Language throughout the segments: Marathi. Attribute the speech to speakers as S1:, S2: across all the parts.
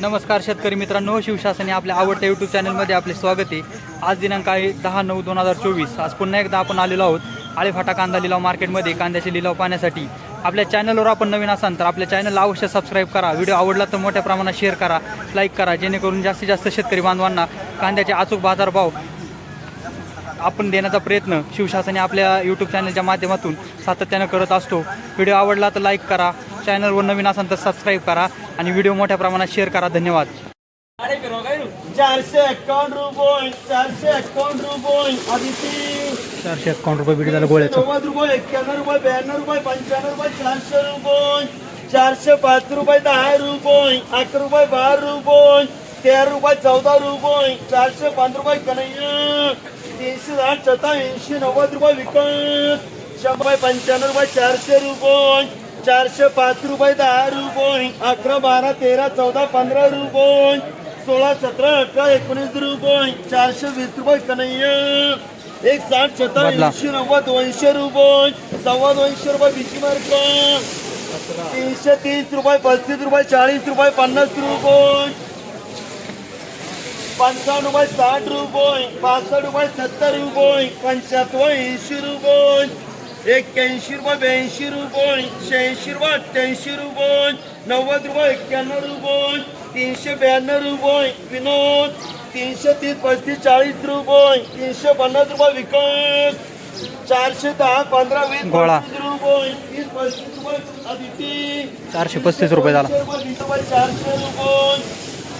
S1: नमस्कार शेतकरी मित्रांनो शिवशासने आपल्या आवडत्या यूट्यूब चॅनलमध्ये आपले स्वागत आहे. आज दिनांक आहे दहा नऊ दोन हजार चोवीस. आज पुन्हा एकदा आपण आलेलो आहोत आळेफाटा कांदा लिलाव मार्केटमध्ये कांद्याचे लिलाव पाहण्यासाठी. आपल्या चॅनलवर आपण नवीन असाल तर आपल्या चॅनलला अवश्य सबस्क्राईब करा. व्हिडिओ आवडला तर मोठ्या प्रमाणात शेअर करा लाईक करा जेणेकरून जास्तीत जास्त शेतकरी बांधवांना कांद्याचे अचूक बाजारभाव आपण देण्याचा प्रयत्न शिवशासने आपल्या यूट्यूब चॅनलच्या माध्यमातून सातत्यानं करत असतो. व्हिडिओ आवडला तर लाईक करा चॅनलवर नवीन असाल तर सबस्क्राईब करा आणि व्हिडिओ मोठ्या प्रमाणात शेअर करा. धन्यवाद.
S2: चारशे एक्कावन्न रुपये चारशे एक्कावन्न रुपये
S1: चारशे अकाउंट रुपये बीड झालं गोळ्याचं.
S2: नव्वद रुपये एक्क्याण्णव रुपये ब्याण्णव रुपये पंच्याण्णव रुपये चारशे रुपये चारशे पाच रुपये दहा रुपये अकरा रुपये बारा रुपये तेरा रुपये चौदा रुपये चारशे पाच रुपये कन्हैया. तीनशे दहा चौदा ऐंशी नव्वद रुपये विकत. शंभर पंच्याण्णव रुपये चारशे रुपये. चारशे पाच रुपये दहा रुपये अकरा बारा तेरा चौदा पंधरा रुपये सोळा सतरा अठरा एकोणीस रुपये चारशे वीस रुपये कन्हैया एक साठ सत्तर
S1: बदला.
S2: ऐंशी नव्वद दोनशे रुपये सव्वा दोनशे रुपये बिशी मार्क तीनशे तीस रुपये पस्तीस रुपये चाळीस रुपये पन्नास रुपये पंचावन्न रुपये साठ रुपये पासष्ट रुपये सत्तर रुपये पंच्याहत्तर ऐंशी रुपये एक्क्याऐंशी रुपये ब्याऐंशी रुपये शहाऐंशी रुपये अठ्ठ्याऐंशी रुपये नव्वद रुपये एक्क्याण्णव रुपये तीनशे ब्याण्णव रुपये विनोद तीनशे तीस पस्तीस चाळीस रुपये तीनशे पन्नास रुपये विकास चारशे दहा पंधरा वीस रुपये तीस पस्तीस रुपये अदिती
S1: चारशे पस्तीस रुपये झाला.
S2: चारशे रुपये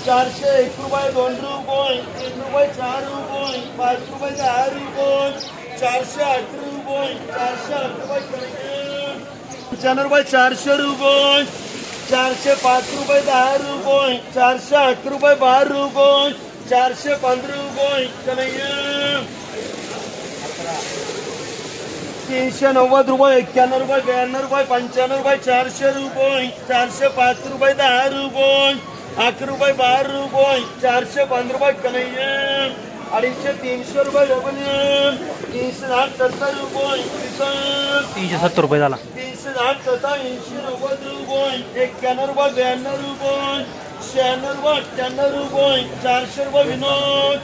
S2: चारशे एक रुपये दोन रुपये तीन रुपये चार रुपये पाच रुपये दहा रुपये चारशे आठ रुपये. पंच्याण्णव रुपये चारशे रुपये चारशे पाच रुपये दहा रुपये चारशे आठ रुपये बारा रुपये चारशे पंधरा रुपये तीनशे नव्वद रुपये एक्क्याण्णव रुपये ब्याण्णव रुपये पंच्याण्णव रुपये चारशे रुपये चारशे पाच रुपये दहा रुपये अकरा रुपये बारा रुपये चारशे पंधरा रुपये कन्हैया अडीचशे तीनशे रुपये तीनशे सत्तर रुपये.
S1: तीनशे सत्तर रुपये झाला.
S2: तीनशे ऐंशी रुपये एक्क्याण्णव रुपये ब्याण्णव रुपये. शहाण्णव रुपये अठ्ठ्याण्णव रुपये. चारशे रुपये विनोद.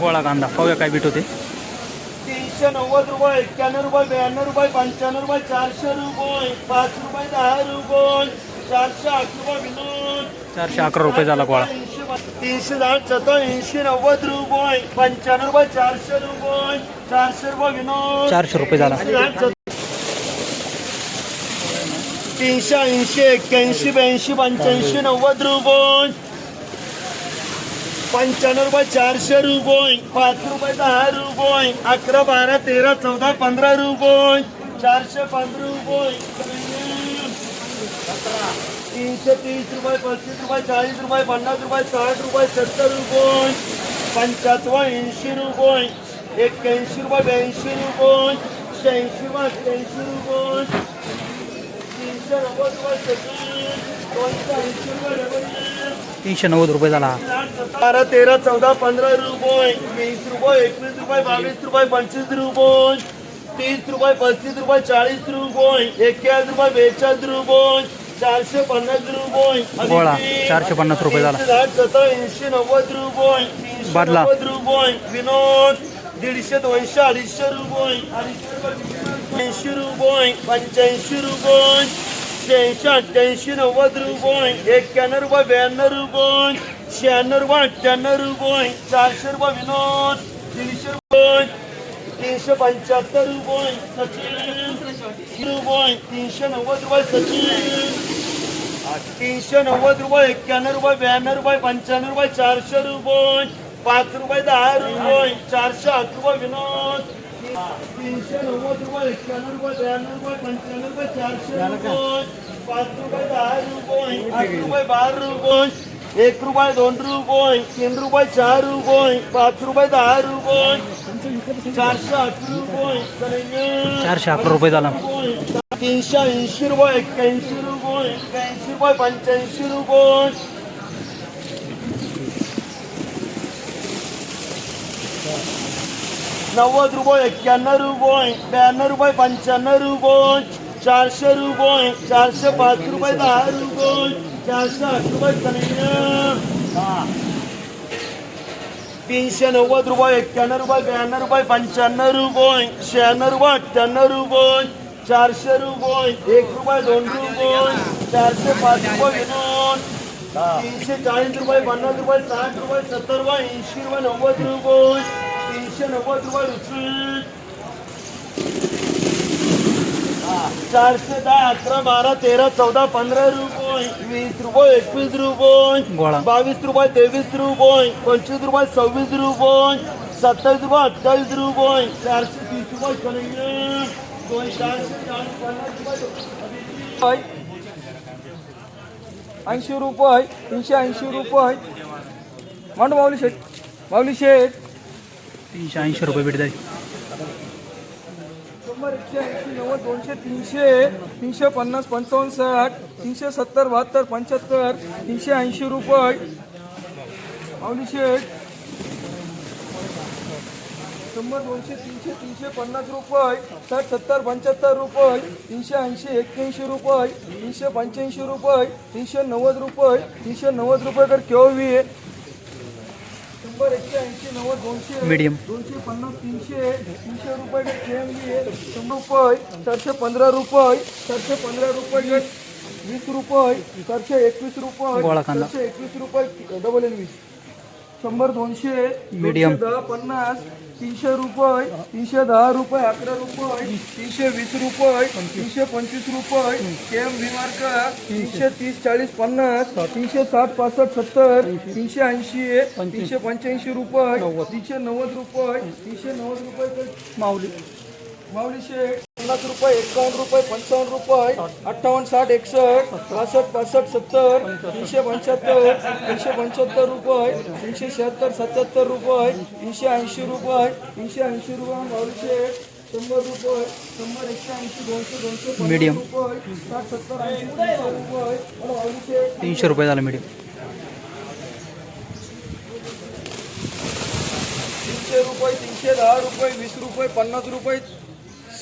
S1: गोळा कांदा. पाहूया काय बीट होते
S2: तीनशे नव्वद रुपये एक्क्याण्णव रुपये ब्याण्णव रुपये पंच्याण्णव रुपये चारशे रुपये पाच रुपये दहा रुपये चारशे आठ रुपये विनोद.
S1: चारशे अकरा रुपये झाला गोळा.
S2: तीनशे ऐंशी नव्वद रुपये पंच्याण्णव रुपये चारशे रुपये चारशे रुपये विनोद.
S1: चारशे रुपये झाला.
S2: तीनशे ऐंशी एक्क्याऐंशी ब्याऐंशी पंच्याऐंशी नव्वद रुपये. पंच्याण्णव रुपये चारशे रुपये. पाच रुपये दहा रुपये. अकरा बारा तेरा चौदा पंधरा रुपये. चारशे पंधरा रुपये. तीनशे तीस रुपये पस्तीस रुपये चाळीस रुपये पन्नास रुपये साठ रुपये सत्तर रुपये पंच्याहत्तर ऐंशी रुपये एक्क्याऐंशी रुपये ब्याऐंशी रुपये शहाऐंशी रुपये अठ्ठ्याऐंशी रुपये तीनशे नव्वद रुपये दोनशे ऐंशी रुपये
S1: तीनशे नव्वद रुपये झाला.
S2: बारा तेरा चौदा पंधरा रुपये वीस रुपये एकवीस रुपये बावीस रुपये पंचवीस रुपये तीस रुपये पस्तीस रुपये चाळीस रुपये एक्क्याऐंशी रुपये बेचाळीस रुपये चारशे पन्नास रुपये.
S1: गोळा, चारशे पन्नास रुपये झाला.
S2: ऐंशी नव्वद रुपये.
S1: बादला.
S2: रुपये. विनोद दीडशे दोनशे अडीचशे रुपये. ऐंशी रुपये पंच्याऐंशी रुपये. शहाऐंशी अठ्ठ्याऐंशी नव्वद रुपये. एक्क्याण्णव रुपये ब्याण्णव रुपये. शहाण्णव रुपये अठ्ठ्याण्णव रुपये. चारशे रुपये विनोद दीडशे रुपये. तीनशे पंच्याहत्तर रुपये. सचिन रुपये. तीनशे नव्वद रुपये सचिन. तीनशे नव्वद रुपये एक्क्याण्णव रुपये ब्याण्णव रुपये पंच्याण्णव रुपये चारशे रुपये. पाच रुपये दहा रुपये चारशे आठ रुपये विनोद. तीनशे नव्वद रुपये एक्क्याण्णव रुपये ब्याण्णव रुपये पंच्याण्णव रुपये चारशे रुपये. पाच रुपये दहा रुपये आठ रुपये बारा रुपये. एक रुपये दोन रुपये तीन रुपये चार रुपये पाच रुपये दहा रुपये चारशे आठ रुपये.
S1: चारशे अकरा रुपये झाला.
S2: तीनशे ऐंशी रुपये एक्क्याऐंशी रुपये एक्क्याऐंशी रुपये पंच्याऐंशी रुपये. नव्वद रुपये एक्क्याण्णव रुपये ब्याण्णव रुपये पंच्याण्णव रुपये चारशे रुपये चारशे पाच रुपये दहा रुपये. चारशे आठ रुपये कन्हैया तीनशे नव्वद रुपये एक्क्याण्णव रुपये ब्याण्णव रुपये पंच्याण्णव रुपये शहाण्णव रुपये अठ्ठ्याण्णव रुपये चारशे रुपये एक रुपये दोन रुपये चारशे पाच रुपये दोन तीनशे चाळीस रुपये पन्नास रुपये साठ रुपये सत्तर रुपये ऐंशी रुपये नव्वद रुपये तीनशे नव्वद रुपये रुपये. चारशे दहा अकरा बारा तेरा चौदा पंधरा रुपये वीस रुपये एकवीस
S1: गोळा.
S2: रुपये बावीस रुपये तेवीस रुपये पंचवीस रुपये सव्वीस रुपये सत्तावीस रुपये अठ्ठावीस रुपये चारशे तीस रुपये कन्हैया. दोन चारशे चाळीस पन्नास रुपये
S3: ऐंशी रुपये तीनशे ऐंशी रुपये मांडू माऊली शेठ माऊली शेठ
S1: तीनशे ऐंशी रुपये भेट जाईल
S3: शंभर एकशे ऐंशी नव्वद दोनशे तीनशे तीनशे पन्नास पंचावन्न साठ तीनशे सत्तर बहात्तर पंच्याहत्तर तीनशे ऐंशी रुपये. माऊली शेठ. शंभर दोनशे तीनशे तीनशे पन्नास रुपये. साठ सत्तर पंच्याहत्तर रुपये. तीनशे ऐंशी एक्क्याऐंशी रुपये. तीनशे पंच्याऐंशी रुपये. तीनशे नव्वद रुपये. तीनशे नव्वद रुपये तर केव्हा आहे शंभर एकशे ऐंशी नव्वद दोनशे
S1: मीडियम
S3: दोनशे पन्नास तीनशे तीनशे रुपये केएमबी आहे शंभर रुपये चारशे पंधरा रुपये चारशे पंधरा रुपये वीस रुपये चारशे एकवीस रुपये. चारशे एकवीस रुपये डबल एन वीस शंभर दोनशे. दोनशे दहा पन्नास तीनशे रुपये तीनशे दहा रुपये अकरा रुपये तीनशे वीस रुपये तीनशे पंचवीस रुपये केम विमार्का तीनशे तीस चाळीस पन्नास तीनशे साठ पासष्ट सत्तर तीनशे ऐंशी तीनशे पंच्याऐंशी रुपये तीनशे नव्वद रुपये तीनशे नव्वद रुपये
S1: माऊली.
S3: माऊली शेठ पन्नास रुपये एकावन्न रुपये पंचावन्न रुपये अठ्ठावन्न साठ एकसष्ट पासष्ट पासष्ट सत्तर तीनशे पंच्याहत्तर तीनशे पंच्याहत्तर रुपये तीनशे शहात्तर सत्याहत्तर रुपये तीनशे ऐंशी रुपये तीनशे ऐंशी रुपये शेठ शंभर रुपये शंभर एकशे ऐंशी दोनशे दोनशे
S1: Medium.
S3: रुपये साठ सत्तर ऐंशी रुपये
S1: तीनशे रुपये झालं मीडियम
S3: तीनशे रुपये तीनशे दहा रुपये वीस रुपये पन्नास रुपये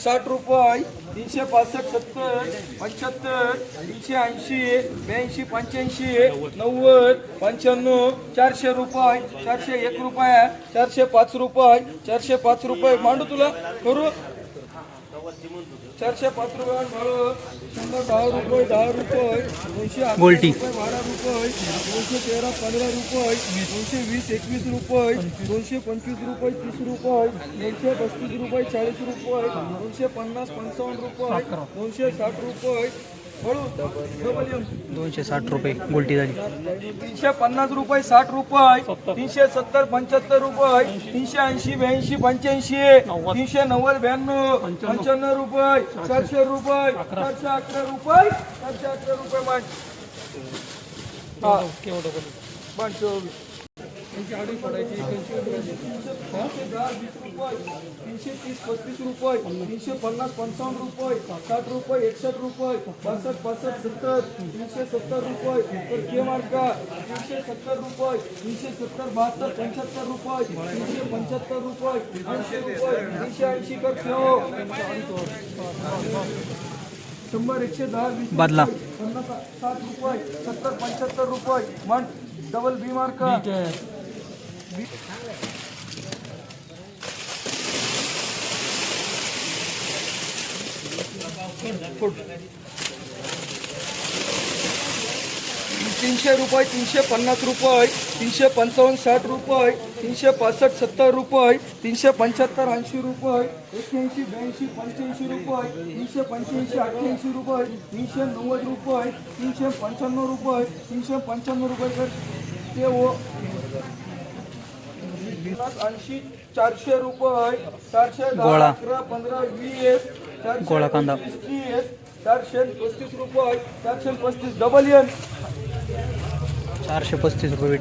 S3: साठ रुपये तीनशे पासष्ट सत्तर पंच्याहत्तर तीनशे ऐंशी ब्याऐंशी पंच्याऐंशी नव्वद पंच्याण्णव चारशे रुपये चारशे एक रुपये चारशे पाच रुपये चारशे पाच रुपये. मांडू तुला करू? चारशे पाच रुपये मांडू शंभर दहा रुपये दहा रुपये दोनशे
S1: गोल्टी.
S3: रुपये बारा रुपये दोनशे तेरा पंधरा रुपये दोनशे वीस एकवीस रुपये दोनशे पंचवीस रुपये तीस रुपये दोनशे पस्तीस रुपये चाळीस रुपये दोनशे पन्नास पंचावन्न रुपये दोनशे साठ रुपये.
S1: दोनशे साठ रुपये गोल्टी झाली.
S3: तीनशे पन्नास रुपये साठ रुपये तीनशे सत्तर पंच्याहत्तर रुपये तीनशे ऐंशी ब्याऐंशी पंच्याऐंशी तीनशे नव्वद ब्याण्णव पंच्याण्णव. रुपये चारशे रुपये चारशे अकरा रुपये चारशे अकरा रुपये चोवीस. त्यांची आडी पडायची, त्यांची उडी करायची. तीनशे दहा, वीस रुपये, तीनशे तीस पस्तीस रुपये तीनशे पन्नास पंचावन्न रुपये साठ रुपये एकसष्ट रुपये बासष्ट पासष्ट सत्तर तीनशे सत्तर रुपये तर के मार्का तीनशे सत्तर रुपये तीनशे सत्तर बहात्तर पंच्याहत्तर रुपये तीनशे पंच्याहत्तर रुपये ऐंशी रुपये तीनशे ऐंशी कर ठेव शंभर एकशे दहा वीस
S1: बदला.
S3: रुपये, पन्नास साठ रुपये सत्तर पंच्याहत्तर रुपये मन डबल बी मार्का तीनशे रुपये, तीनशे पन्नास रुपये, तीनशे पंचावन्न, साठ रुपये, तीनशे पासष्ट, सत्तर रुपये, तीनशे पंच्याहत्तर, ऐंशी रुपये एक्क्याऐंशी ब्याऐंशी, पंच्याऐंशी रुपये, तीनशे पंच्याऐंशी अठ्ठ्याऐंशी रुपये, तीनशे नव्वद रुपये, तीनशे पंच्याण्णव रुपये, तीनशे पंच्याण्णव रुपये ते ओ ऐंशी चारशे रुपये. चारशे दहा. अकरा पंधरा वीस चारशे
S1: गोळा कांदा.
S3: तीस चारशे पस्तीस रुपये. चारशे पस्तीस डबल एन
S1: चारशे पस्तीस रुपये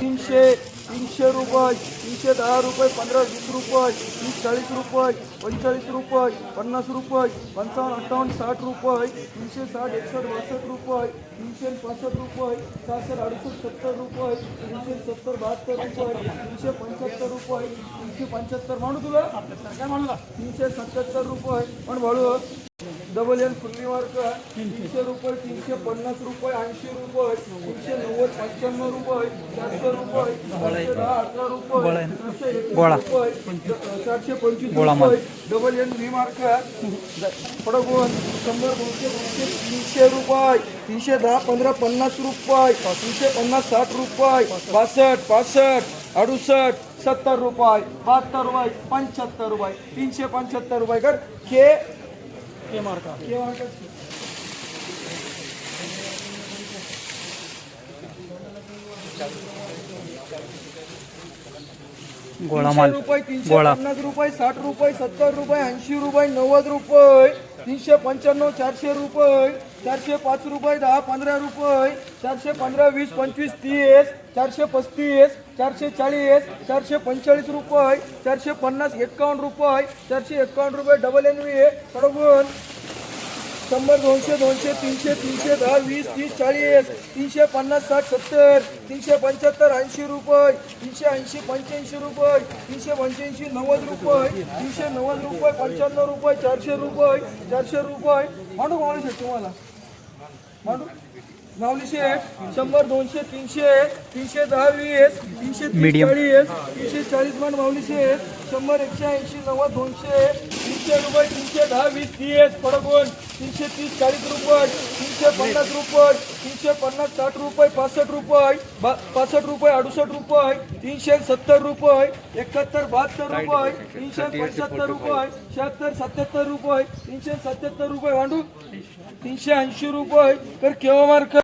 S3: तीनशे तीनशे रुपये तीनशे दहा रुपये पंधरा वीस रुपये तीस चाळीस रुपये पंचेचाळीस रुपये पन्नास रुपये पंचावन्न अठ्ठावन्न साठ रुपये तीनशे साठ एकसष्ट बासष्ट रुपये तीनशे पासष्ट रुपये सहाशे अडुसष्ट सत्तर रुपये तीनशे सत्तर बहात्तर रुपये तीनशे पंच्याहत्तर रुपये तीनशे पंच्याहत्तर म्हणू तुला? काय म्हणू तीनशे सत्याहत्तर रुपये. पण म्हणू डबल एन फुल्ली मार्क तीनशे रुपये तीनशे पन्नास रुपये ऐंशी रुपये तीनशे नव्वद पंच्याण्णव रुपये चारशे रुपये दहा अठरा रुपये. रुपये चारशे पंचवीस. रुपये डबल एन व्ही मार्क पडगोन शंभर दोनशे दोनशे तीनशे रुपये तीनशे दहा पंधरा पन्नास रुपये तीनशे पन्नास साठ रुपये बासष्ट पासष्ट अडुसष्ट सत्तर रुपये बहात्तर रुपये पंच्याहत्तर रुपये तीनशे पंच्याहत्तर रुपये कर के के मार्का के मार्का
S1: गोळा
S3: तीनशे
S1: माल
S3: रुपये तीनशे
S1: गोळा.
S3: पन्नास रुपये साठ रुपये सत्तर रुपये ऐंशी रुपये नव्वद रुपये तीनशे पंच्याण्णव चारशे रुपये चारशे पाच रुपये दहा पंधरा रुपये चारशे पंधरा वीस पंचवीस तीस चारशे पस्तीस चारशे चाळीस चारशे पंचेचाळीस रुपये चारशे पन्नास एक्कावन्न रुपये चारशे एक्कावन्न रुपये डबल एन व्ही कडगुण शंभर दोनशे दोनशे तीनशे तीनशे दहा वीस तीस चाळीस तीनशे पन्नास साठ सत्तर तीनशे पंच्याहत्तर ऐंशी रुपये तीनशे ऐंशी पंच्याऐंशी रुपये तीनशे पंच्याऐंशी नव्वद रुपये तीनशे नव्वद रुपये पंच्याण्णव रुपये चारशे रुपये चारशे रुपये. मांडू मावली तुम्हाला? मांडू? माऊली शेठ शंभर दोनशे तीनशे तीनशे दहा वीस तीनशे. चाळीस तीनशे चाळीस मान माऊली शेठ शंभर एकशे ऐंशी नव्वद दोनशे तीनशे रुपये तीनशे दहा वीस तीस पडगोन तीनशे तीस चाळीस रुपये तीनशे पन्नास रुपये तीनशे पन्नास साठ रुपये पासष्ट रुपये बा- पासष्ट रुपये अडुसष्ट रुपये तीनशे सत्तर रुपये एकाहत्तर बहात्तर रुपये तीनशे पंच्याहत्तर रुपये शहात्तर सत्याहत्तर रुपये तीनशे सत्याहत्तर रुपये वांडू तीनशे ऐंशी रुपये तर केव्हा मार्क